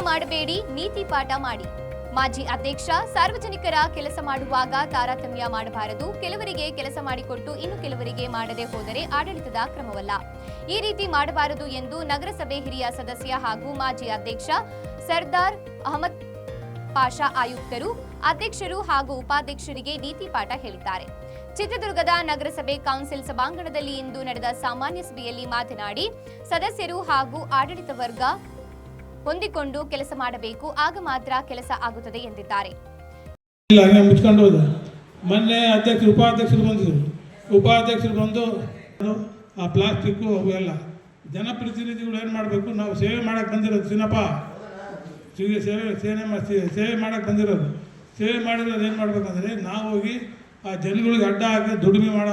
ಹೋರಾಟ ಮಾಡಿ. ಮಾಜಿ ಅಧ್ಯಕ್ಷ, ಸಾರ್ವಜನಿಕರ ಕೆಲಸ ಮಾಡುವಾಗ ತಾರತಮ್ಯ ಮಾಡಬಾರದು. ಕೆಲವರಿಗೆ ಕೆಲಸ ಮಾಡಿಕೊಟ್ಟು ಇನ್ನು ಕೆಲವರಿಗೆ ಮಾಡದೆ ಹೋದರೆ ಆಡಳಿತದ ಕ್ರಮವಲ್ಲ. ಈ ರೀತಿ ಮಾಡಬಾರದು ಎಂದು ನಗರಸಭೆ ಹಿರಿಯ ಸದಸ್ಯ ಹಾಗೂ ಮಾಜಿ ಅಧ್ಯಕ್ಷ ಸರ್ದಾರ್ ಅಹಮದ್ ಪಾಷಾ ಆಯುಕ್ತರು, ಅಧ್ಯಕ್ಷರು ಹಾಗೂ ಉಪಾಧ್ಯಕ್ಷರಿಗೆ ನೀತಿ ಪಾಠ ಹೇಳಿದ್ದಾರೆ. ಚಿತ್ರದುರ್ಗದ ನಗರಸಭೆ ಕೌನ್ಸಿಲ್ ಸಭಾಂಗಣದಲ್ಲಿ ಇಂದು ನಡೆದ ಸಾಮಾನ್ಯ ಸಭೆಯಲ್ಲಿ ಮಾತನಾಡಿ, ಸದಸ್ಯರು ಹಾಗೂ ಆಡಳಿತ ವರ್ಗ ಹೊಂದಿಕೊಂಡು ಕೆಲಸ ಮಾಡಬೇಕು, ಆಗ ಮಾತ್ರ ಕೆಲಸ ಆಗುತ್ತದೆ ಎಂದಿದ್ದಾರೆ. ಮುಚ್ಕೊಂಡು ಹೋದ. ಮೊನ್ನೆ ಅಧ್ಯಕ್ಷರು, ಉಪಾಧ್ಯಕ್ಷರು ಬಂದಿದ್ರು. ಉಪಾಧ್ಯಕ್ಷರು ಬಂದು ಆ ಪ್ಲಾಸ್ಟಿಕ್ಕು ಅವೆಲ್ಲ ಜನಪ್ರತಿನಿಧಿಗಳು ಏನು ಮಾಡಬೇಕು? ನಾವು ಸೇವೆ ಮಾಡೋಕ್ಕೆ ಬಂದಿರೋದು ಚಿನ್ನಪ್ಪ ಸೇವೆ ಸೇವೆ ಸೇವೆ ಮಾಡಿ ಸೇವೆ ಮಾಡಕ್ಕೆ ಬಂದಿರೋದು. ಸೇವೆ ಮಾಡಿರೋದು ಏನು ಮಾಡ್ಬೇಕಂದ್ರೆ, ನಾವು ಹೋಗಿ ಆ ಜನಗಳಿಗೆ ಅಡ್ಡ ಹಾಕಿ ದುಡಿಮೆ ಮಾಡೋ